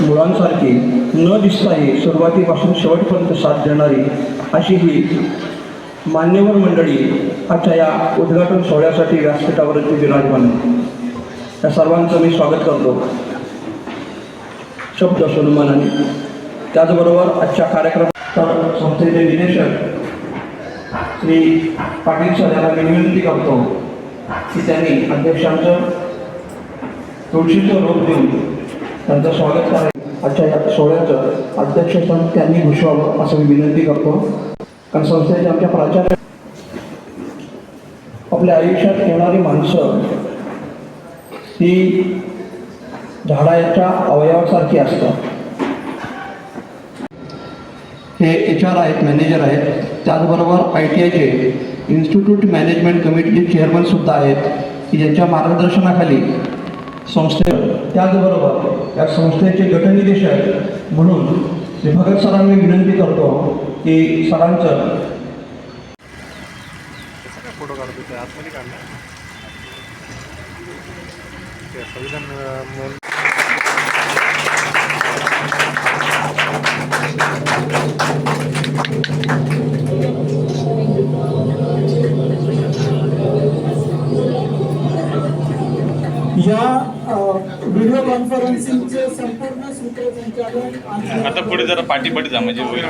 मुळांसारखी न दिसताही सुरुवातीपासून शेवटपर्यंत साथ देणारी अशी ही मान्यवर मंडळी आजच्या या उद्घाटन सोहळ्यासाठी व्यासपीठावरती विराजमान या सर्वांचं मी स्वागत करतो. शब्द सन्मानाने त्याचबरोबर आजच्या कार्यक्रम तर संस्थेचे निदेशक श्री पाटील सर यांना मी विनंती करतो की त्यांनी अध्यक्षांचं तुळशीचं रोप देऊन त्यांचं स्वागत करायचं. आजच्या या सोहळ्याचं अध्यक्षपण त्यांनी घुसवावं असं मी विनंती करतो. कारण संस्थेचे आमच्या प्राचार्य आपल्या आयुष्यात येणारी माणसं ही झाडाच्या अवयवासारखी असतात. हे एच आर आहेत मॅनेजर आहेत. त्याचबरोबर आय टी आयचे इन्स्टिट्यूट मॅनेजमेंट कमिटीचे चेअरमनसुद्धा आहेत की ज्यांच्या मार्गदर्शनाखाली संस्थे त्याचबरोबर या संस्थेचे गटनिदेशक म्हणून श्री भगत सरांनी विनंती करतो की सरांचं फोटो काढतो ते आतमध्ये काढला ते संविधान या व्हिडिओ कॉन्फरन्सिंगचे संपूर्ण सूत्रसंचालन आणि आता पुढे जरा पाठीपाठी जा म्हणजे होईल.